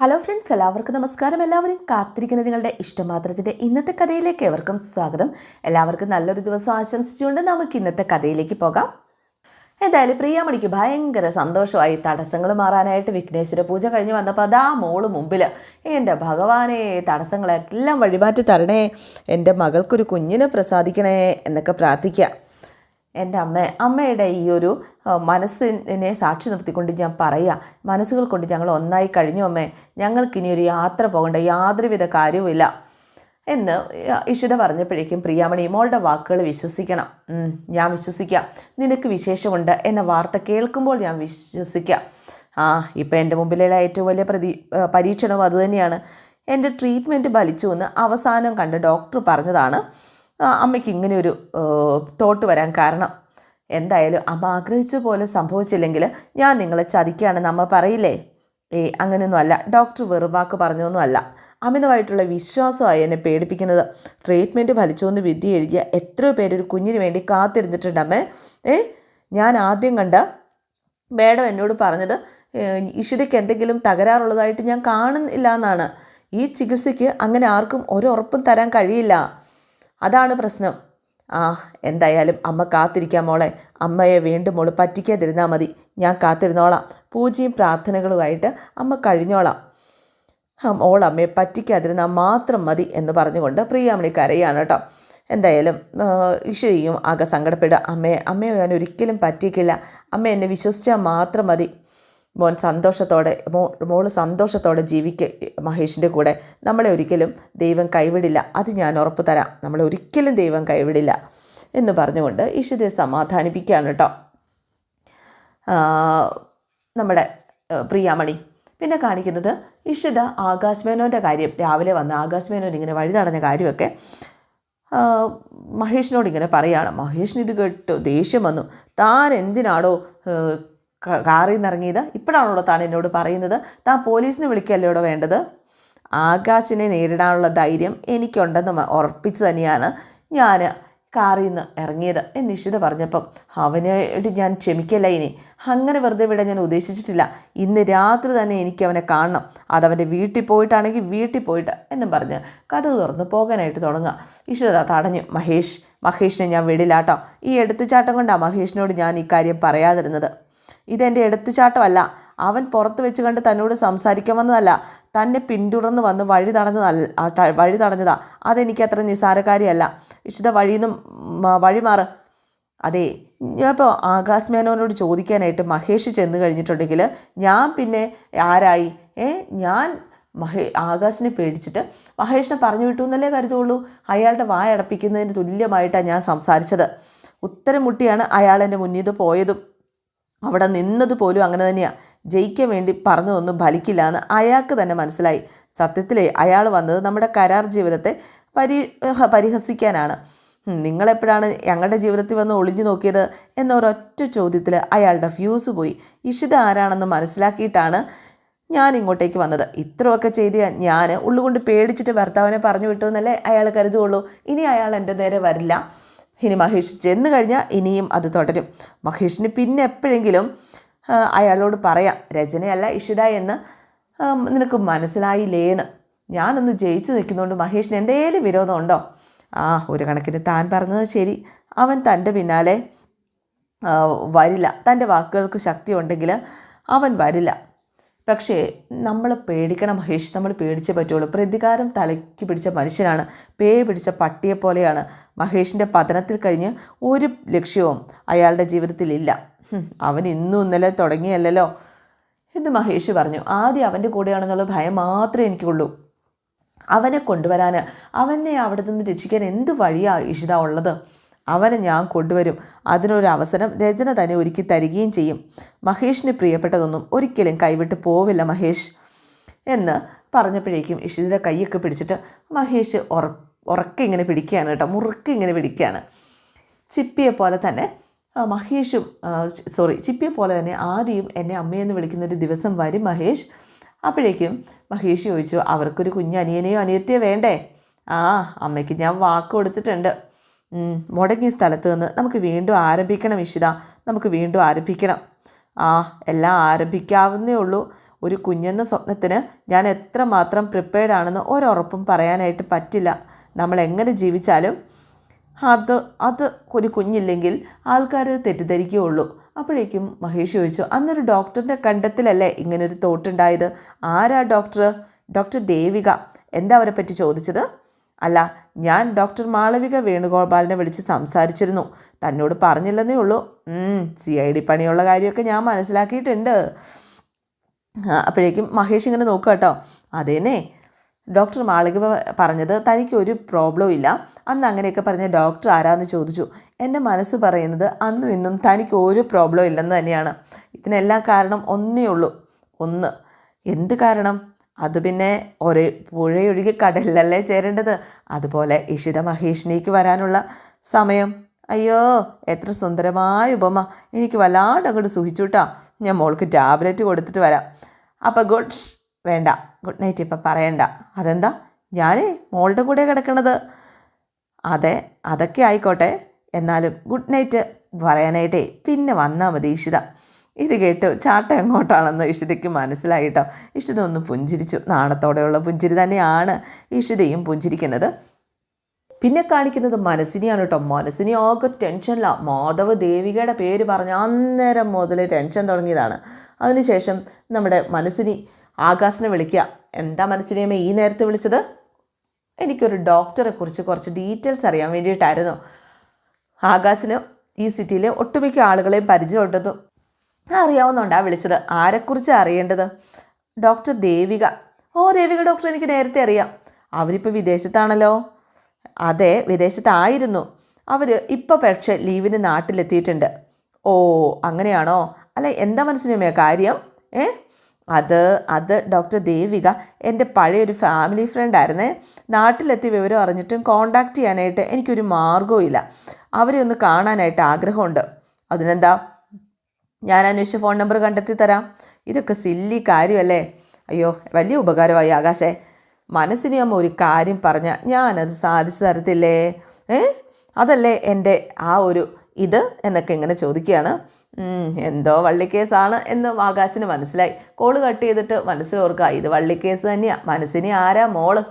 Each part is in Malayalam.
ഹലോ ഫ്രണ്ട്സ് എല്ലാവർക്കും നമസ്കാരം. എല്ലാവരും കാത്തിരിക്കുന്ന നിങ്ങളുടെ ഇഷ്ടമാത്രത്തിന്റെ ഇന്നത്തെ കഥയിലേക്ക് എവർക്കും സ്വാഗതം. എല്ലാവർക്കും നല്ലൊരു ദിവസം ആശംസിച്ചുകൊണ്ട് നമുക്ക് ഇന്നത്തെ കഥയിലേക്ക് പോകാം. എന്തായാലും പ്രിയാമണിക്ക് ഭയങ്കര സന്തോഷമായി തടസ്സങ്ങൾ മാറാനായിട്ട് വിഘ്നേശ്വര പൂജ കഴിഞ്ഞ് വന്നപ്പോൾ അതാ മോൾ മുമ്പിൽ എന്റെ ഭഗവാനെ തടസ്സങ്ങളെല്ലാം വഴിമാറ്റി തരണേ. എന്റെ മകൾക്കൊരു കുഞ്ഞിനെ പ്രസാദിക്കണേ എന്നൊക്കെ പ്രാർത്ഥിക്കുക എന്റെ അമ്മ അമ്മയുടെ ഈ ഒരു മനസ്സിനെ സാക്ഷി നിർത്തിക്കൊണ്ട് ഞാൻ പറയുക മനസ്സുകൾ കൊണ്ട് ഞങ്ങൾ ഒന്നായി കഴിഞ്ഞു അമ്മേ. ഞങ്ങൾക്കിനി ഒരു യാത്ര പോകേണ്ട യാതൊരുവിധ കാര്യവുമില്ല. എന്ന് ഇഷിത പറഞ്ഞപ്പോഴേക്കും പ്രിയാമണി മോളുടെ വാക്കുകൾ വിശ്വസിക്കണം. ഞാൻ വിശ്വസിക്കാം. നിനക്ക് വിശേഷമുണ്ട് എന്ന വാർത്ത കേൾക്കുമ്പോൾ ഞാൻ വിശ്വസിക്കാം. ആ ഇപ്പം എന്റെ മുമ്പിലുള്ള ഏറ്റവും വലിയ പ്രതി പരീക്ഷണവും അതുതന്നെയാണ് എന്റെ ട്രീറ്റ്മെന്റ് ഫലിച്ചു എന്ന് അവസാനം കണ്ട് ഡോക്ടർ പറഞ്ഞതാണ്. അമ്മയ്ക്ക് ഇങ്ങനെ ഒരു തോട്ട് വരാൻ കാരണം എന്തായാലും അമ്മ ആഗ്രഹിച്ച പോലെ സംഭവിച്ചില്ലെങ്കിൽ ഞാൻ നിങ്ങളെ ചതിക്കുകയാണെന്ന് അമ്മ പറയില്ലേ? ഏയ് അങ്ങനെയൊന്നും അല്ല. ഡോക്ടർ വെറുവാക്ക് പറഞ്ഞൊന്നും അല്ല. അമിതമായിട്ടുള്ള വിശ്വാസമായി എന്നെ പേടിപ്പിക്കുന്നത്. ട്രീറ്റ്മെന്റ് ഫലിച്ചു എന്ന് വിധി എഴുതിയ എത്രയോ പേര് ഒരു കുഞ്ഞിന് വേണ്ടി കാത്തിരുന്നിട്ടുണ്ട് അമ്മേ. ഏ ഞാൻ ആദ്യം കണ്ട മേഡം എന്നോട് പറഞ്ഞത് ഇഷിതയ്ക്ക് എന്തെങ്കിലും തകരാറുള്ളതായിട്ട് ഞാൻ കാണുന്നില്ല എന്നാണ്. ഈ ചികിത്സയ്ക്ക് അങ്ങനെ ആർക്കും ഒരു ഉറപ്പും തരാൻ കഴിയില്ല. അതാണ് പ്രശ്നം. ആ എന്തായാലും അമ്മ കാത്തിരിക്കാം മോളെ. അമ്മയെ വീണ്ടും മോൾ പറ്റിക്കാതിരുന്നാൽ മതി. ഞാൻ കാത്തിരുന്നോളാം. പൂജയും പ്രാർത്ഥനകളുമായിട്ട് അമ്മ കഴിഞ്ഞോളാം. മോൾ അമ്മയെ പറ്റിക്കാതിരുന്നാൽ മാത്രം മതി എന്ന് പറഞ്ഞുകൊണ്ട് പ്രിയാമണി കരയാണ് കേട്ടോ. എന്തായാലും ഇഷയും ആകെ സങ്കടപ്പെടുക. അമ്മയെ അമ്മയെ ഞാൻ ഒരിക്കലും പറ്റിക്കില്ല അമ്മ എന്നെ വിശ്വസിച്ചാൽ മാത്രം മതി. മോൻ സന്തോഷത്തോടെ മോ മോൾ സന്തോഷത്തോടെ ജീവിക്ക് മഹേഷിന്റെ കൂടെ. നമ്മളെ ഒരിക്കലും ദൈവം കൈവിടില്ല. അത് ഞാൻ ഉറപ്പ് തരാം. നമ്മളെ ഒരിക്കലും ദൈവം കൈവിടില്ല എന്ന് പറഞ്ഞുകൊണ്ട് ഇഷിതയെ സമാധാനിപ്പിക്കുകയാണ് കേട്ടോ. നമ്മുടെ പ്രിയാമണി. പിന്നെ കാണിക്കുന്നത് ഇഷിത ആകാശ് മേനോന്റെ കാര്യം. രാവിലെ വന്ന് ആകാശ് മേനോൻ ഇങ്ങനെ വഴി നടന്ന കാര്യമൊക്കെ മഹേഷിനോട് ഇങ്ങനെ പറയുകയാണ് മഹേഷിന് ഇത് കേട്ടു ദേഷ്യം വന്നു. താൻ എന്തിനാടോ കാറിൽ നിന്ന് ഇറങ്ങിയത് ഇപ്പോഴാണല്ലോ താൻ എന്നോട് പറയുന്നത്. താൻ പോലീസിനെ വിളിക്കല്ലോടോ വേണ്ടത്? ആകാശിനെ നേരിടാനുള്ള ധൈര്യം എനിക്കുണ്ടെന്ന് ഉറപ്പിച്ചു തന്നെയാണ് ഞാൻ കാറിൽ നിന്ന് ഇറങ്ങിയത് എന്ന് നിഷിത പറഞ്ഞപ്പം. അവനായിട്ട് ഞാൻ ക്ഷമിക്കല്ല ഇനി. അങ്ങനെ വെറുതെ വിടാൻ ഞാൻ ഉദ്ദേശിച്ചിട്ടില്ല. ഇന്ന് രാത്രി തന്നെ എനിക്ക് അവനെ കാണണം. അതവന്റെ വീട്ടിൽ പോയിട്ടാണെങ്കിൽ വീട്ടിൽ പോയിട്ട് എന്നും പറഞ്ഞ് കഥ തുറന്ന് പോകാനായിട്ട് തുടങ്ങുക. ഇഷിത തടഞ്ഞു. മഹേഷ് മഹേഷിനെ ഞാൻ വിടില്ല കേട്ടോ ഈ എടുത്തുചാട്ടം കൊണ്ടാണ് മഹേഷിനോട് ഞാൻ ഈ കാര്യം പറയാതിരുന്നത്. ഇതെന്റെ എടുത്തുചാട്ടമല്ല. അവൻ പുറത്ത് വെച്ച് കണ്ട് തന്നോട് സംസാരിക്കാൻ വന്നതല്ല തന്നെ പിന്തുടർന്ന് വന്ന് വഴി തടഞ്ഞതല്ല വഴി തടഞ്ഞതാ. അതെനിക്ക് അത്ര നിസ്സാരകാരിയല്ല. ഇഷിത വഴിയിൽ നിന്നും വഴി മാറ് അതെ ഞാൻ ഇപ്പോൾ ആകാശ് മേനോനോട് ചോദിക്കാനായിട്ട് മഹേഷ് ചെന്ന് കഴിഞ്ഞിട്ടുണ്ടെങ്കിൽ ഞാൻ പിന്നെ ആരായി? ഏ ഞാൻ മഹേ ആകാശിനെ പേടിച്ചിട്ട് മഹേഷിനെ പറഞ്ഞു വിട്ടു എന്നല്ലേ കരുതുള്ളൂ? അയാളുടെ വായ അടപ്പിക്കുന്നതിന് തുല്യമായിട്ടാണ് ഞാൻ സംസാരിച്ചത്. ഉത്തരം മുട്ടിയാണ് അയാൾ എന്റെ മുന്നിൽ പോയതും. അവിടെ നിന്നത് പോലും അങ്ങനെ തന്നെയാണ് ജയിക്കാൻ വേണ്ടി പറഞ്ഞതൊന്നും ഫലിക്കില്ല എന്ന് അയാൾക്ക് തന്നെ മനസ്സിലായി. സത്യത്തിലേ അയാൾ വന്നത് നമ്മുടെ കരാർ ജീവിതത്തെ പരി പരിഹസിക്കാനാണ്. നിങ്ങളെപ്പോഴാണ് ഞങ്ങളുടെ ജീവിതത്തിൽ വന്ന് ഒളിഞ്ഞു നോക്കിയത് എന്ന ഒരൊറ്റ ചോദ്യത്തിൽ അയാളുടെ ഫ്യൂസ് പോയി. ഇഷിത ആരാണെന്ന് മനസ്സിലാക്കിയിട്ടാണ് ഞാൻ ഇങ്ങോട്ടേക്ക് വന്നത്. ഇത്രയൊക്കെ ചെയ്ത് ഞാൻ ഉള്ളുകൊണ്ട് പേടിച്ചിട്ട് ഭർത്താവിനെ പറഞ്ഞു വിട്ടു എന്നല്ലേ അയാൾ കരുതുകയുള്ളൂ. ഇനി അയാൾ എന്റെ നേരെ വരില്ല. ഇനി മഹേഷ് ചെന്ന് കഴിഞ്ഞാൽ ഇനിയും അത് തുടരും. മഹേഷിന് പിന്നെ എപ്പോഴെങ്കിലും അയാളോട് പറയാം രചനയല്ല ഇഷിത എന്ന് നിനക്ക് നിനക്ക് മനസ്സിലായില്ലേന്ന്. ഞാനൊന്ന് ജയിച്ചു നിൽക്കുന്നതുകൊണ്ട് മഹേഷിന് എന്തേലും വിരോധമുണ്ടോ ആ ഒരു കണക്കിന് താൻ പറഞ്ഞത് ശരി. അവൻ തന്റെ പിന്നാലെ വരില്ല. തന്റെ വാക്കുകൾക്ക് ശക്തി ഉണ്ടെങ്കിൽ അവൻ വരില്ല. പക്ഷേ നമ്മൾ പേടിക്കണം മഹേഷ്. നമ്മൾ പേടിച്ചേ പറ്റുള്ളൂ. പ്രതികാരം തലയ്ക്ക് പിടിച്ച മനുഷ്യനാണ്. പേ പിടിച്ച പട്ടിയെ പോലെയാണ് മഹേഷിന്റെ പതനത്തിൽ കഴിഞ്ഞ് ഒരു ലക്ഷ്യവും അയാളുടെ ജീവിതത്തിലില്ല അവൻ ഇന്നും ഇന്നലെ തുടങ്ങിയല്ലോ എന്ന് മഹേഷ് പറഞ്ഞു. ആദ്യം അവന്റെ കൂടെയാണെന്നുള്ള ഭയം മാത്രമേ എനിക്കുള്ളൂ. അവനെ കൊണ്ടുവരാൻ അവനെ അവിടെ നിന്ന് രക്ഷിക്കാൻ എന്ത് വഴിയാണ് ഇഷിത ഉള്ളത്? അവനെ ഞാൻ കൊണ്ടുവരും. അതിനൊരു അവസരം രചന തന്നെ ഒരുക്കി തരികയും ചെയ്യും. മഹേഷിന് പ്രിയപ്പെട്ടതൊന്നും ഒരിക്കലും കൈവിട്ട് പോവില്ല മഹേഷ്. എന്ന് പറഞ്ഞപ്പോഴേക്കും ഇഷിതിന്റെ കൈയൊക്കെ പിടിച്ചിട്ട് മഹേഷ് ഉറ ഉറക്കെ ഇങ്ങനെ പിടിക്കുകയാണ് കേട്ടോ. മുറുക്കെ ഇങ്ങനെ പിടിക്കുകയാണ്. ചിപ്പിയെ പോലെ തന്നെ മഹേഷും സോറി ചിപ്പിയെ പോലെ തന്നെ ആദ്യം എന്നെ അമ്മയെന്ന് വിളിക്കുന്ന ഒരു ദിവസം വരും മഹേഷ്. അപ്പോഴേക്കും മഹേഷ് ചോദിച്ചു അവർക്കൊരു കുഞ്ഞ് അനിയനെയോ അനിയത്തിയോ വേണ്ടേ? ആ അമ്മയ്ക്ക് ഞാൻ വാക്ക് കൊടുത്തിട്ടുണ്ട്. മുടങ്ങിയ സ്ഥലത്ത് നിന്ന് നമുക്ക് വീണ്ടും ആരംഭിക്കണം ഇഷിത. നമുക്ക് വീണ്ടും ആരംഭിക്കണം. ആ എല്ലാം ആരംഭിക്കാവുന്നേ ഉള്ളൂ. ഒരു കുഞ്ഞെന്ന സ്വപ്നത്തിന് ഞാൻ എത്രമാത്രം പ്രിപ്പയർഡ് ആണെന്ന് ഒരുറപ്പും പറയാനായിട്ട് പറ്റില്ല. നമ്മൾ എങ്ങനെ ജീവിച്ചാലും അത് അത് ഒരു കുഞ്ഞില്ലെങ്കിൽ ആൾക്കാർ തെറ്റിദ്ധരിക്കുകയുള്ളൂ. അപ്പോഴേക്കും മഹേഷ് ചോദിച്ചു അന്നൊരു ഡോക്ടറിന്റെ കണ്ടെത്തലല്ലേ ഇങ്ങനൊരു തോട്ടുണ്ടായത് ആരാ ഡോക്ടർ ഡോക്ടർ ദേവിക. എന്താ അവരെ പറ്റി ചോദിച്ചത്? അല്ല ഞാൻ ഡോക്ടർ മാളവിക വേണുഗോപാലിനെ വിളിച്ച് സംസാരിച്ചിരുന്നു. തന്നോട് പറഞ്ഞില്ലെന്നേ ഉള്ളൂ. സി ഐ ഡി പണിയുള്ള കാര്യമൊക്കെ ഞാൻ മനസ്സിലാക്കിയിട്ടുണ്ട്. അപ്പോഴേക്കും മഹേഷ് ഇങ്ങനെ നോക്കുക കേട്ടോ. അതേനെ ഡോക്ടർ മാളിക പറഞ്ഞത് തനിക്ക് ഒരു പ്രോബ്ലവും ഇല്ല. അന്ന് അങ്ങനെയൊക്കെ പറഞ്ഞ ഡോക്ടർ ആരാന്ന് ചോദിച്ചു. എന്റെ മനസ്സ് പറയുന്നത് അന്നും ഇന്നും തനിക്ക് ഒരു പ്രോബ്ലം ഇല്ലെന്ന് തന്നെയാണ്. ഇതിനെല്ലാം കാരണം ഒന്നേ ഉള്ളൂ. ഒന്ന് എന്ത് കാരണം? അത് പിന്നെ ഒരു പുഴയൊഴുകി കടലിലല്ലേ ചേരേണ്ടത്? അതുപോലെ ഇഷിത മഹേഷിനേക്ക് വരാനുള്ള സമയം. അയ്യോ എത്ര സുന്ദരമായ ഉപമ. എനിക്ക് വല്ലാണ്ട് അങ്ങോട്ട് സുഖിച്ചുട്ടാ. ഞാൻ മോൾക്ക് ടാബ്ലറ്റ് കൊടുത്തിട്ട് വരാം. അപ്പം ഗുഡ് വേണ്ട. ഗുഡ് നൈറ്റ് ഇപ്പം പറയണ്ട. അതെന്താ? ഞാൻ മോളുടെ കൂടെ കിടക്കണത്. അതെ അതൊക്കെ ആയിക്കോട്ടെ. എന്നാലും ഗുഡ് നൈറ്റ് പറയാനായിട്ടേ പിന്നെ വന്നാൽ മതി ഇഷിത. ഇത് കേട്ട്. ചാട്ട എങ്ങോട്ടാണെന്ന് ഇഷിതയ്ക്ക് മനസ്സിലായിട്ടോ. ഇഷിത ഒന്ന് പുഞ്ചിരിച്ചു. നാണത്തോടെയുള്ള പുഞ്ചിരി തന്നെയാണ് ഇഷിതയും പുഞ്ചിരിക്കുന്നത്. പിന്നെ കാണിക്കുന്നത് മനസ്സിനെയാണ് കേട്ടോ. മനസ്സിനെ ആകെ ടെൻഷനില്ല മാധവ് ദേവികയുടെ പേര് പറഞ്ഞ അന്നേരം മുതൽ ടെൻഷൻ തുടങ്ങിയതാണ്. അതിനുശേഷം നമ്മുടെ മനസ്സിനി ആകാശിനെ വിളിക്കുക. എന്താ മനസ്സിനെയമ്മ ഈ നേരത്തെ വിളിച്ചത്? എനിക്കൊരു ഡോക്ടറെ കുറിച്ച് കുറച്ച് ഡീറ്റെയിൽസ് അറിയാൻ വേണ്ടിയിട്ടായിരുന്നു. ആകാശിന് ഈ സിറ്റിയിലെ ഒട്ടുമിക്ക ആളുകളെയും പരിചയമുണ്ടെന്നും അറിയാവുന്നതുകൊണ്ടാണ് വിളിച്ചത്. ആരെക്കുറിച്ച് അറിയേണ്ടത്? ഡോക്ടർ ദേവിക. ഓ ദേവിക ഡോക്ടർ എനിക്ക് നേരത്തെ അറിയാം. അവരിപ്പോൾ വിദേശത്താണല്ലോ. അതെ വിദേശത്തായിരുന്നു. അവർ ഇപ്പോൾ പക്ഷേ ലീവിന് നാട്ടിലെത്തിയിട്ടുണ്ട്. ഓ അങ്ങനെയാണോ? അല്ല എന്താ മനസ്സിനുമേ കാര്യം? ഏ? അത് അത് ഡോക്ടർ ദേവിക എന്റെ പഴയൊരു ഫാമിലി ഫ്രണ്ട് ആയിരുന്നേ നാട്ടിലെത്തി വിവരം അറിഞ്ഞിട്ടും കോണ്ടാക്ട് ചെയ്യാനായിട്ട് എനിക്കൊരു മാർഗവും ഇല്ല അവരെ ഒന്ന് കാണാനായിട്ട് ആഗ്രഹമുണ്ട്. അതിനെന്താ? ഞാൻ അന്വേഷിച്ച ഫോൺ നമ്പർ കണ്ടെത്തി തരാം. ഇതൊക്കെ സില്ലി കാര്യമല്ലേ? അയ്യോ വലിയ ഉപകാരമായി ആകാശേ. മനസ്സിന് അമ്മ ഒരു കാര്യം പറഞ്ഞ ഞാനത് സാധിച്ചു തരത്തില്ലേ? ഏ? അതല്ലേ എന്റെ ആ ഒരു ഇത് എന്നൊക്കെ ഇങ്ങനെ ചോദിക്കുകയാണ്. എന്തോ വള്ളിക്കേസാണ് എന്ന് ആകാശിന് മനസ്സിലായി. കോൾ കട്ട് ചെയ്തിട്ട് മനസ്സിൽ ഓർക്കുക ഇത് വള്ളിക്കേസ് തന്നെയാണ് മനസ്സിനെ ആരാ മോൾ?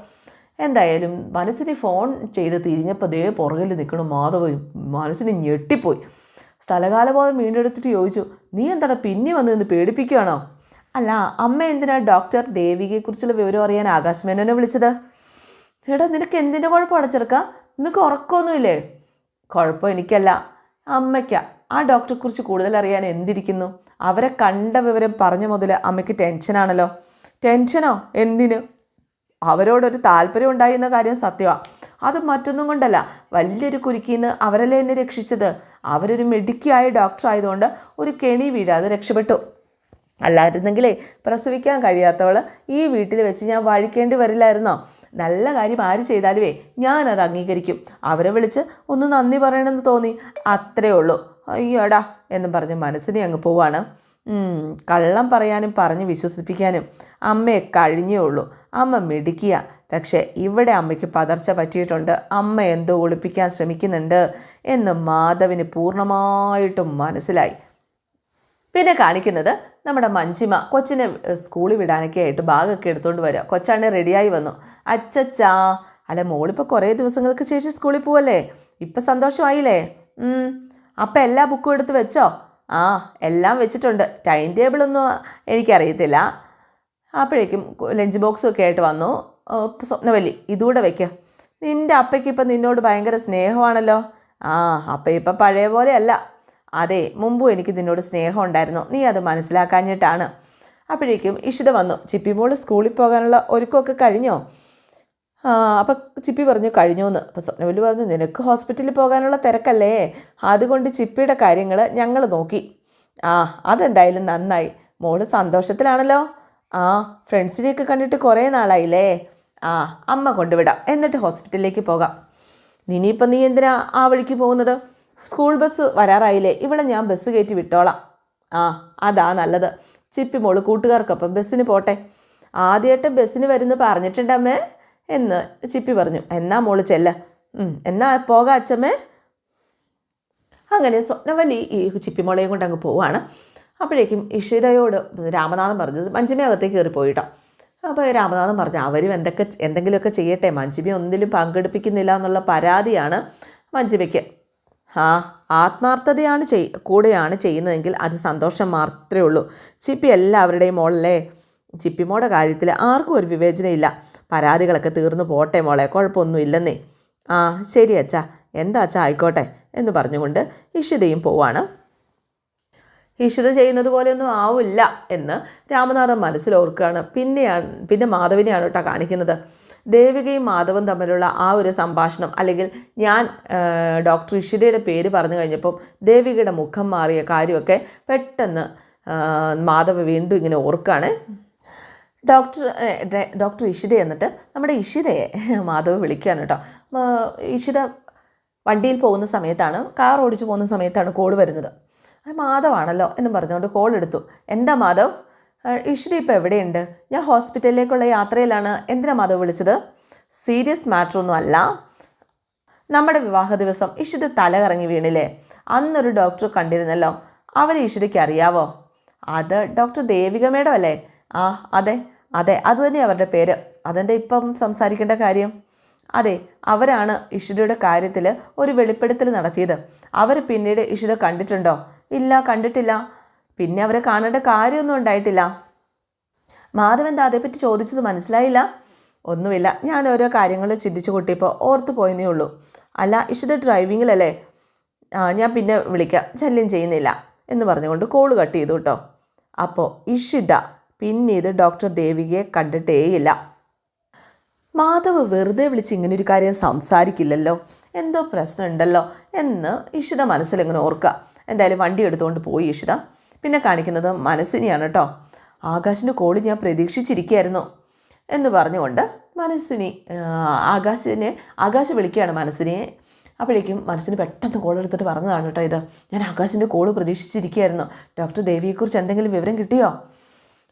എന്തായാലും മനസ്സിന് ഫോൺ ചെയ്ത് തിരിഞ്ഞപ്പോൾ ദേ പുറകിൽ നിൽക്കണം മാധവ്. മനസ്സിന് ഞെട്ടിപ്പോയി. സ്ഥലകാലബോധം വീണ്ടെടുത്തിട്ട് ചോദിച്ചു നീ എന്താണ് പിന്നെ വന്ന് നിന്ന് പേടിപ്പിക്കുകയാണോ? അല്ല അമ്മ എന്തിനാ ഡോക്ടർ ദേവികയെക്കുറിച്ചുള്ള വിവരം അറിയാൻ ആകാശമേനോനെ വിളിച്ചത്? ചേട്ടാ നിനക്ക് എന്തിന്റെ കുഴപ്പമാണ് ചെറുക്ക നിനക്ക് ഉറക്കമൊന്നുമില്ലേ? കുഴപ്പം എനിക്കല്ല. അമ്മയ്ക്ക. ആ ഡോക്ടറെക്കുറിച്ച് കൂടുതൽ അറിയാൻ എന്തിരിക്കുന്നു? അവരെ കണ്ട വിവരം പറഞ്ഞ മുതൽ അമ്മയ്ക്ക് ടെൻഷനാണല്ലോ. ടെൻഷനോ? എന്തിന്? അവരോടൊരു താല്പര്യം ഉണ്ടായി എന്ന കാര്യം സത്യമാണ് അത് മറ്റൊന്നും കൊണ്ടല്ല. വലിയൊരു കുരുക്കിന്ന് അവരല്ലേ എന്നെ രക്ഷിച്ചത്? അവരൊരു മെഡിക്കായ ഡോക്ടർ ആയതുകൊണ്ട് ഒരു കെണി വീഴാതെ രക്ഷപ്പെട്ടു. അല്ലായിരുന്നെങ്കിലേ പ്രസവിക്കാൻ കഴിയാത്തവൾ ഈ വീട്ടിൽ വെച്ച് ഞാൻ വഴിക്കേണ്ടി വരില്ലായിരുന്നോ? നല്ല കാര്യം ആര് ചെയ്താലുവേ ഞാനത് അംഗീകരിക്കും. അവരെ വിളിച്ച് ഒന്ന് നന്ദി പറയണമെന്ന് തോന്നി. അത്രേ ഉള്ളൂ. അയ്യോടാ എന്നും പറഞ്ഞ് മനസ്സിനെ അങ്ങ് പോവാണ്. കള്ളം പറയാനും പറഞ്ഞ് വിശ്വസിപ്പിക്കാനും അമ്മയെ കഴിഞ്ഞേ ഉള്ളൂ. അമ്മ മിടിക്കുക പക്ഷേ ഇവിടെ അമ്മയ്ക്ക് പതർച്ച പറ്റിയിട്ടുണ്ട്. അമ്മ എന്തോ ഒളിപ്പിക്കാൻ ശ്രമിക്കുന്നുണ്ട് എന്ന് മാധവിന് പൂർണമായിട്ടും മനസ്സിലായി. പിന്നെ കാണിക്കുന്നത് നമ്മുടെ മഞ്ചിമ കൊച്ചിനെ സ്കൂളിൽ വിടാനൊക്കെ ആയിട്ട് ബാഗൊക്കെ എടുത്തുകൊണ്ട് വരിക കൊച്ചാണ് റെഡിയായി വന്നു. അച്ചച്ചാ അല്ല മോളിപ്പോൾ കുറേ ദിവസങ്ങൾക്ക് ശേഷം സ്കൂളിൽ പോവല്ലേ? ഇപ്പം സന്തോഷമായില്ലേ. അപ്പം എല്ലാ ബുക്കും എടുത്ത് വെച്ചോ? ആ എല്ലാം വെച്ചിട്ടുണ്ട്. ടൈം ടേബിളൊന്നും എനിക്കറിയത്തില്ല. അപ്പോഴേക്കും ലഞ്ച് ബോക്സും ഒക്കെ ആയിട്ട് വന്നു. സ്വപ്നവല്ലി ഇതുകൂടെ വയ്ക്കുക നിന്റെ അപ്പയ്ക്ക് ഇപ്പം നിന്നോട് ഭയങ്കര സ്നേഹമാണല്ലോ. ആ അപ്പ ഇപ്പം പഴയ പോലെ അല്ല അതെ മുമ്പും എനിക്ക് നിന്നോട് സ്നേഹം ഉണ്ടായിരുന്നു. നീ അത് മനസ്സിലാക്കാഞ്ഞിട്ടാണ്. അപ്പോഴേക്കും ഇഷിത വന്നു. ചിപ്പിമോൾ സ്കൂളിൽ പോകാനുള്ള ഒരുക്കമൊക്കെ കഴിഞ്ഞോ? അപ്പം ചിപ്പി പറഞ്ഞു കഴിഞ്ഞു എന്ന് അപ്പം സ്വപ്നവല്ലി പറഞ്ഞു നിനക്ക് ഹോസ്പിറ്റലിൽ പോകാനുള്ള തിരക്കല്ലേ? അതുകൊണ്ട് ചിപ്പിയുടെ കാര്യങ്ങൾ ഞങ്ങൾ നോക്കി. ആ അതെന്തായാലും നന്നായി. മോൾ സന്തോഷത്തിലാണല്ലോ. ആ ഫ്രണ്ട്സിനെയൊക്കെ കണ്ടിട്ട് കുറേ നാളായില്ലേ? ആ അമ്മ കൊണ്ടുവിടാം. എന്നിട്ട് ഹോസ്പിറ്റലിലേക്ക് പോകാം. നിനിയിപ്പം നീ എന്തിനാ ആ വഴിക്ക് പോകുന്നത്? സ്കൂൾ ബസ് വരാറായില്ലേ? ഇവിടെ ഞാൻ ബസ് കയറ്റി വിട്ടോളാം. ആ അതാ നല്ലത്. ചിപ്പി മോൾ കൂട്ടുകാർക്കൊപ്പം ബസ്സിന് പോട്ടെ. ആദ്യമായിട്ട് ബസ്സിന് വരുന്നു പറഞ്ഞിട്ടുണ്ടമ്മേ. എന്ന് ചിപ്പി പറഞ്ഞു. എന്നാ മോൾ ചെല്ല. എന്നാ പോകാം അച്ഛമ്മേ. അങ്ങനെ സ്വപ്നവല്ലി ഈ ചിപ്പിമോളെയും കൊണ്ട് അങ്ങ് പോവാണ്. അപ്പോഴേക്കും ഇഷിതയോട് രാമനാഥൻ പറഞ്ഞു മഞ്ചിമി അകത്തേക്ക് കയറിപ്പോയിട്ടോ അപ്പോൾ രാമനാഥൻ പറഞ്ഞു അവരും എന്തൊക്കെ എന്തെങ്കിലുമൊക്കെ ചെയ്യട്ടെ. മഞ്ജുമി ഒന്നിലും പങ്കെടുപ്പിക്കുന്നില്ല എന്നുള്ള പരാതിയാണ് മഞ്ജിമയ്ക്ക്. ആ ആത്മാർത്ഥതയാണ് ചെയ് കൂടെയാണ് ചെയ്യുന്നതെങ്കിൽ അത് സന്തോഷം മാത്രമേ ഉള്ളൂ. ചിപ്പി എല്ലാവരുടെയും മോളല്ലേ? ചിപ്പിമോടെ കാര്യത്തിൽ ആർക്കും ഒരു വിവേചനമില്ല പരാതികളൊക്കെ തീർന്നു പോട്ടെ മോളെ കുഴപ്പമൊന്നുമില്ലെന്നേ. ആ ശരി അച്ഛാ എന്താ അച്ഛാ ആയിക്കോട്ടെ എന്ന് പറഞ്ഞുകൊണ്ട് ഇഷിതയും പോവാണ്. ഇഷിത ചെയ്യുന്നത് പോലെയൊന്നും ആവില്ല എന്ന് രാമനാഥൻ മനസ്സിലോർക്കുകയാണ്. പിന്നെയാണ് പിന്നെ മാധവിനെയാണ് കേട്ടോ കാണിക്കുന്നത്. ദേവികയും മാധവും തമ്മിലുള്ള ആ ഒരു സംഭാഷണം അല്ലെങ്കിൽ ഞാൻ ഡോക്ടർ ഇഷിതയുടെ പേര് പറഞ്ഞു കഴിഞ്ഞപ്പം ദേവികയുടെ മുഖം മാറിയ കാര്യമൊക്കെ പെട്ടെന്ന് മാധവ് വീണ്ടും ഇങ്ങനെ ഓർക്കുകയാണ് ഡോക്ടർ ഡോക്ടർ ഇഷിത എന്നിട്ട് നമ്മുടെ ഇഷിതയെ മാധവ് വിളിക്കുകയാണ് കേട്ടോ. ഇഷിത വണ്ടിയിൽ പോകുന്ന സമയത്താണ് കാർ ഓടിച്ചു പോകുന്ന സമയത്താണ് കോൾ വരുന്നത്. മാധവാണല്ലോ എന്ന് പറഞ്ഞുകൊണ്ട് കോൾ എടുത്തു. എന്താ മാധവ്? ഇഷിത ഇപ്പോൾ എവിടെയുണ്ട്? ഞാൻ ഹോസ്പിറ്റലിലേക്കുള്ള യാത്രയിലാണ്. എന്തിനാ മാധവ് വിളിച്ചത്? സീരിയസ് മാറ്റർ ഒന്നും അല്ല. നമ്മുടെ വിവാഹ ദിവസം ഇഷിത തലകറങ്ങി വീണില്ലേ? അന്നൊരു ഡോക്ടർ കണ്ടിരുന്നല്ലോ. അവരെ ഇഷിതയ്ക്ക് അറിയാവോ? അത് ഡോക്ടർ ദേവിക മേഡം അല്ലേ? ആ അതെ. അതെ അതുതന്നെ അവരുടെ പേര്. അതെന്താ ഇപ്പം സംസാരിക്കേണ്ട കാര്യം? അതെ അവരാണ് ഇഷിതയുടെ കാര്യത്തിൽ ഒരു വെളിപ്പെടുത്തൽ നടത്തിയത്. അവർ പിന്നീട് ഇഷിത കണ്ടിട്ടുണ്ടോ? ഇല്ല കണ്ടിട്ടില്ല. പിന്നെ അവരെ കാണേണ്ട കാര്യമൊന്നും ഉണ്ടായിട്ടില്ല. മാധവൻ അതേപ്പറ്റി ചോദിച്ചത് മനസ്സിലായില്ല? ഒന്നുമില്ല. ഞാൻ ഓരോ കാര്യങ്ങൾ ചിന്തിച്ചു കൂട്ടിയപ്പോൾ ഓർത്ത് പോയെന്നേ ഉള്ളൂ. അല്ല ഇഷിത ഡ്രൈവിങ്ങിലല്ലേ? ഞാൻ പിന്നെ വിളിക്കാം. ശല്യം ചെയ്യുന്നില്ല എന്ന് പറഞ്ഞുകൊണ്ട് കോൾ കട്ട് ചെയ്തു കേട്ടോ. അപ്പോൾ ഇഷിത പിന്നീട് ഡോക്ടർ ദേവികയെ കണ്ടിട്ടേയില്ല. മാധവ് വെറുതെ വിളിച്ച് ഇങ്ങനെ ഒരു കാര്യം സംസാരിക്കില്ലല്ലോ. എന്തോ പ്രശ്നമുണ്ടല്ലോ എന്ന് ഇഷിത മനസ്സിലിങ്ങനെ ഓർക്കുക. എന്തായാലും വണ്ടി എടുത്തുകൊണ്ട് പോയി ഇഷിത. പിന്നെ കാണിക്കുന്നത് മനസ്സിനെയാണ് കേട്ടോ ആകാശിന്റെ കോളി ഞാൻ പ്രതീക്ഷിച്ചിരിക്കുകയായിരുന്നു എന്ന് പറഞ്ഞുകൊണ്ട് മനസ്സിനി ആകാശിനെ ആകാശ വിളിക്കുകയാണ് മനസ്സിനെ. അപ്പോഴേക്കും മനസ്സിന് പെട്ടെന്ന് കോൾ എടുത്തിട്ട് പറഞ്ഞതാണ് കേട്ടോ ഇത്. ഞാൻ ആകാശിന്റെ കോൾ പ്രതീക്ഷിച്ചിരിക്കുകയായിരുന്നു. ഡോക്ടർ ദേവിയെക്കുറിച്ച് എന്തെങ്കിലും വിവരം കിട്ടിയോ?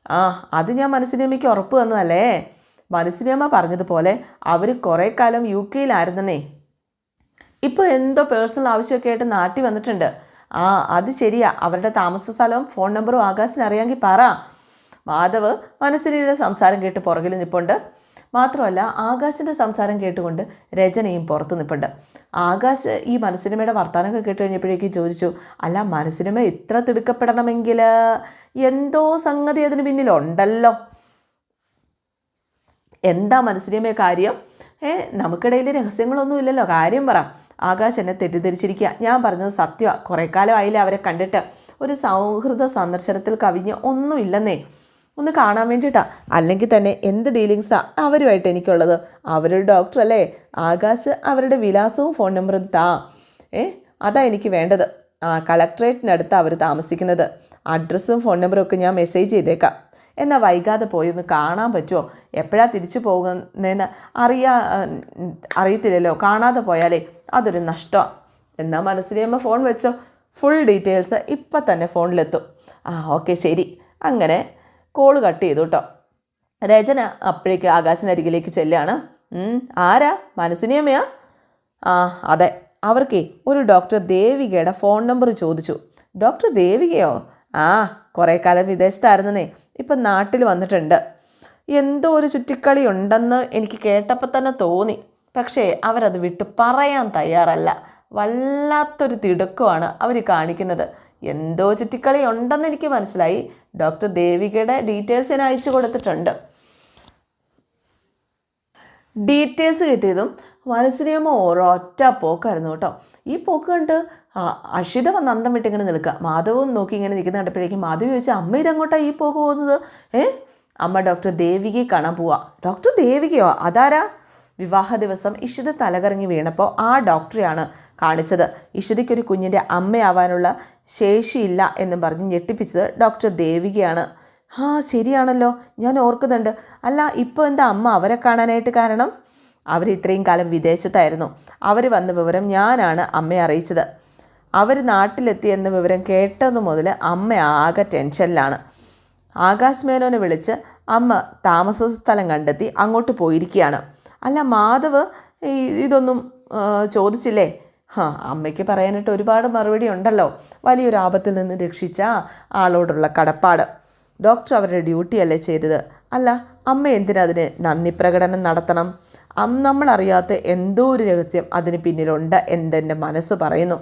ആ അത് ഞാൻ മനസ്സിനമ്മയ്ക്ക് ഉറപ്പ് തന്നതല്ലേ? മനസ്സിനമ്മ പറഞ്ഞതുപോലെ അവർ കുറേ കാലം യു കെയിലായിരുന്നേ ഇപ്പോൾ എന്തോ പേഴ്സണൽ ആവശ്യമൊക്കെ ആയിട്ട് നാട്ടിൽ വന്നിട്ടുണ്ട്. ആ അത് ശരിയാ. അവരുടെ താമസ സ്ഥലവും ഫോൺ നമ്പറും ആകാശിന് അറിയാമെങ്കിൽ പറ. മാധവ് മനസ്സിനിയുടെ സംസാരം കേട്ട് പുറകിൽ നിൽപ്പുണ്ട് മാത്രമല്ല ആകാശിന്റെ സംസാരം കേട്ടുകൊണ്ട് രചനയും പുറത്ത് നിൽപ്പുണ്ട് ആകാശ് ഈ മനസ്സിനിമയുടെ വർത്തമാനമൊക്കെ കേട്ട് കഴിഞ്ഞപ്പോഴേക്കും ചോദിച്ചു അല്ല മനസ്സിനിമ ഇത്ര തിടുക്കപ്പെടണമെങ്കിൽ എന്തോ സംഗതി അതിന് പിന്നിലുണ്ടല്ലോ? എന്താ മനസ്സിനിയമേ കാര്യം? ഏ നമുക്കിടയിൽ രഹസ്യങ്ങളൊന്നും ഇല്ലല്ലോ കാര്യം പറ. ആകാശ് എന്നെ തെറ്റിദ്ധരിച്ചിരിക്കുക ഞാൻ പറഞ്ഞത് സത്യമാണ് കുറേ കാലമായില്ലേ അവരെ കണ്ടിട്ട്. ഒരു സൗഹൃദ സന്ദർശനത്തിൽ കവിഞ്ഞ് ഒന്നുമില്ലെന്നേ. ഒന്ന് കാണാൻ വേണ്ടിയിട്ടാണ് അല്ലെങ്കിൽ തന്നെ എന്ത് ഡീലിങ്സാണ് അവരുമായിട്ട് എനിക്കുള്ളത്. അവരൊരു ഡോക്ടർ അല്ലേ? ആകാശ് അവരുടെ വിലാസവും ഫോൺ നമ്പറും താ. ഏ? അതാ എനിക്ക് വേണ്ടത്. ആ കളക്ട്രേറ്റിനടുത്ത് അവർ താമസിക്കുന്നത്. അഡ്രസ്സും ഫോൺ നമ്പറും ഒക്കെ ഞാൻ മെസ്സേജ് ചെയ്തേക്കാം. എന്നാൽ വൈകാതെ പോയി ഒന്ന് കാണാൻ പറ്റുമോ എപ്പോഴാണ് തിരിച്ചു പോകുന്നതെന്ന് അറിയാ അറിയത്തില്ലല്ലോ. കാണാതെ പോയാലേ അതൊരു നഷ്ടമാണ് എന്നാൽ മനസ്സിലാകുമ്പോൾ ഫോൺ വെച്ചോ. ഫുൾ ഡീറ്റെയിൽസ് ഇപ്പം തന്നെ ഫോണിലെത്തും ആ ഓക്കെ ശരി. അങ്ങനെ കോൾ കട്ട് ചെയ്തു കേട്ടോ രചന അപ്പോഴേക്ക് ആകാശനരികിലേക്ക് ചെല്ലുകയാണ് ആരാ? മനസ്സിനിയമ്മയാ ആ അതെ അവർക്കേ ഒരു ഡോക്ടർ ദേവികയുടെ ഫോൺ നമ്പർ ചോദിച്ചു. ഡോക്ടർ ദേവികയോ? ആ കുറേ കാലം വിദേശത്തായിരുന്നേ ഇപ്പം നാട്ടിൽ വന്നിട്ടുണ്ട്. എന്തോ ഒരു ചുറ്റിക്കളി ഉണ്ടെന്ന് എനിക്ക് കേട്ടപ്പോൾ തന്നെ തോന്നി. പക്ഷേ അവരത് വിട്ട് പറയാൻ തയ്യാറല്ല. വല്ലാത്തൊരു തിടുക്കമാണ് അവർ കാണിക്കുന്നത്. എന്തോ ചുറ്റിക്കളി ഉണ്ടെന്ന് എനിക്ക് മനസ്സിലായി. ഡോക്ടർ ദേവികയുടെ ഡീറ്റെയിൽസ് ഞാൻ അയച്ചു കൊടുത്തിട്ടുണ്ട്. ഡീറ്റെയിൽസ് കിട്ടിയതും മനസ്സിനെയും ഒരൊറ്റ പോക്കായിരുന്നു കേട്ടോ. ഈ പോക്ക് കണ്ട് അഷിത വന്ന് അന്തം വിട്ടിങ്ങനെ നിൽക്കുക. മാധവും നോക്കി ഇങ്ങനെ നിൽക്കുന്ന കണ്ടപ്പോഴേക്കും മാധവ് ചോദിച്ചാൽ അമ്മ ഇതെങ്ങോട്ടാ ഈ പോക്ക് പോകുന്നത്? ഏ? അമ്മ ഡോക്ടർ ദേവികയെ കാണാൻ പോവാ. ഡോക്ടർ ദേവികയോ? അതാരാ? വിവാഹ ദിവസം ഇഷിത തലകറങ്ങി വീണപ്പോൾ ആ ഡോക്ടറെയാണ് കാണിച്ചത്. ഇഷിതയ്ക്കൊരു കുഞ്ഞിന്റെ അമ്മയാവാനുള്ള ശേഷിയില്ല എന്നും പറഞ്ഞ് ഞെട്ടിപ്പിച്ചത് ഡോക്ടർ ദേവികയാണ്. ആ ശരിയാണല്ലോ. ഞാൻ ഓർക്കുന്നുണ്ട്. അല്ല ഇപ്പോൾ എന്റെ അമ്മ അവരെ കാണാനായിട്ട് കാരണം? അവർ ഇത്രയും കാലം വിദേശത്തായിരുന്നു. അവർ വന്ന വിവരം ഞാനാണ് അമ്മയെ അറിയിച്ചത്. അവർ നാട്ടിലെത്തി എന്ന വിവരം കേട്ടതു മുതൽ അമ്മ ആകെ ടെൻഷനിലാണ്. ആകാശ് മേനോനെ വിളിച്ച് അമ്മ താമസ സ്ഥലം കണ്ടെത്തി അങ്ങോട്ട് പോയിരിക്കുകയാണ്. അല്ല മാധവ് ഇതൊന്നും ചോദിച്ചില്ലേ? ഹാ അമ്മയ്ക്ക് പറയാനായിട്ട് ഒരുപാട് മറുപടി ഉണ്ടല്ലോ. വലിയൊരു ആപത്തിൽ നിന്ന് രക്ഷിച്ച ആളോടുള്ള കടപ്പാട്. ഡോക്ടർ അവരുടെ ഡ്യൂട്ടിയല്ലേ ചെയ്തത്? അല്ല അമ്മ എന്തിനതിന് നന്ദി പ്രകടനം നടത്തണം? അം നമ്മളറിയാത്ത എന്തോ ഒരു രഹസ്യം അതിന് പിന്നിലുണ്ട് എന്തെന്റെ മനസ്സ് പറയുന്നു.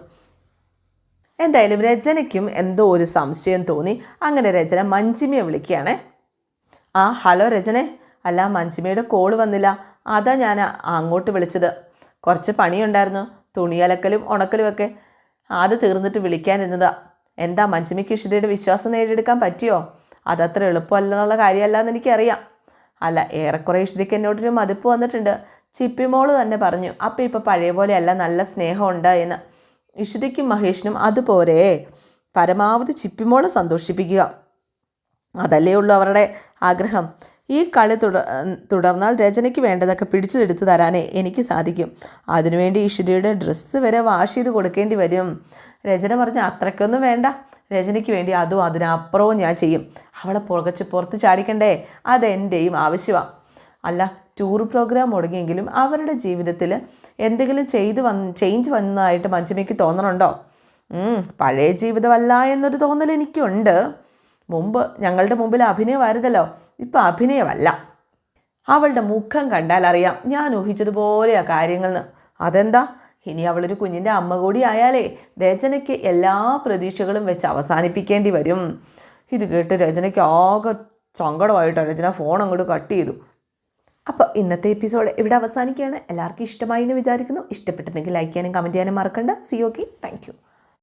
എന്തായാലും രചനയ്ക്കും എന്തോ ഒരു സംശയം തോന്നി. അങ്ങനെ രചന മഞ്ചിമയെ വിളിക്കുകയാണേ. ആ ഹലോ രചനെ അല്ല മഞ്ചിമയുടെ കോൾ വന്നില്ല. അതാ ഞാൻ അങ്ങോട്ട് വിളിച്ചത്. കുറച്ച് പണിയുണ്ടായിരുന്നു. തുണിയലക്കലും ഉണക്കലുമൊക്കെ അത് തീർന്നിട്ട് വിളിക്കാൻ എന്നതാ എന്താ മഞ്ജുമിക്ക് ഇഷിതയുടെ വിശ്വാസം നേടിയെടുക്കാൻ പറ്റിയോ? അതത്ര എളുപ്പമല്ലെന്നുള്ള കാര്യമല്ല എന്ന് എനിക്കറിയാം. അല്ല ഏറെക്കുറെ ഇഷിതയ്ക്ക് എന്നോടൊരു മതിപ്പ് വന്നിട്ടുണ്ട്. ചിപ്പിമോൾ തന്നെ പറഞ്ഞു അപ്പം ഇപ്പോൾ പഴയ പോലെയല്ല നല്ല സ്നേഹമുണ്ട് എന്ന്. ഇഷിതയ്ക്കും മഹേഷിനും അതുപോലെ പരമാവധി ചിപ്പിമോളെ സന്തോഷിപ്പിക്കുക. അതല്ലേ ഉള്ളൂ അവരുടെ ആഗ്രഹം. ഈ കളി തുടർ തുടർന്നാൽ രചനയ്ക്ക് വേണ്ടതൊക്കെ പിടിച്ചെടുത്ത് തരാനേ എനിക്ക് സാധിക്കും. അതിനുവേണ്ടി ഈശ്വരിയുടെ ഡ്രസ്സ് വരെ വാഷ് ചെയ്ത് കൊടുക്കേണ്ടി വരും. രചന പറഞ്ഞു അത്രയ്ക്കൊന്നും വേണ്ട. രചനയ്ക്ക് വേണ്ടി അതും അതിനപ്പുറവും ഞാൻ ചെയ്യും. അവളെ പുകച്ച് പുറത്ത് ചാടിക്കണ്ടേ? അതെന്റെയും ആവശ്യമാണ് അല്ല ടൂർ പ്രോഗ്രാം മുടങ്ങിയെങ്കിലും അവരുടെ ജീവിതത്തിൽ എന്തെങ്കിലും ചെയ്ത് വന്ന് ചേഞ്ച് വന്നതായിട്ട് മഞ്ജുമയ്ക്ക് തോന്നണുണ്ടോ? പഴയ ജീവിതമല്ല എന്നൊരു തോന്നൽ എനിക്കുണ്ട്. മുമ്പ് ഞങ്ങളുടെ മുമ്പിൽ അഭിനയമായിരുന്നല്ലോ. ഇപ്പം അഭിനയമല്ല. അവളുടെ മുഖം കണ്ടാൽ അറിയാം ഞാൻ ഊഹിച്ചതുപോലെയാ കാര്യങ്ങളെന്ന് അതെന്താ? ഇനി അവളൊരു കുഞ്ഞിന്റെ അമ്മ കൂടി ആയാലേ രചനയ്ക്ക് എല്ലാ പ്രതീക്ഷകളും വെച്ച് അവസാനിപ്പിക്കേണ്ടി വരും. ഇത് കേട്ട് രചനയ്ക്ക് ആകെ സങ്കടമായിട്ടോ രചന ഫോൺ അങ്ങോട്ട് കട്ട് ചെയ്തു. അപ്പോൾ ഇന്നത്തെ എപ്പിസോഡ് ഇവിടെ അവസാനിക്കുകയാണ്. എല്ലാവർക്കും ഇഷ്ടമായി എന്ന് വിചാരിക്കുന്നു. ഇഷ്ടപ്പെട്ടിട്ടുണ്ടെങ്കിൽ ലൈക്ക് ചെയ്യാനും കമന്റ് ചെയ്യാനും മറക്കണ്ട. C okay thank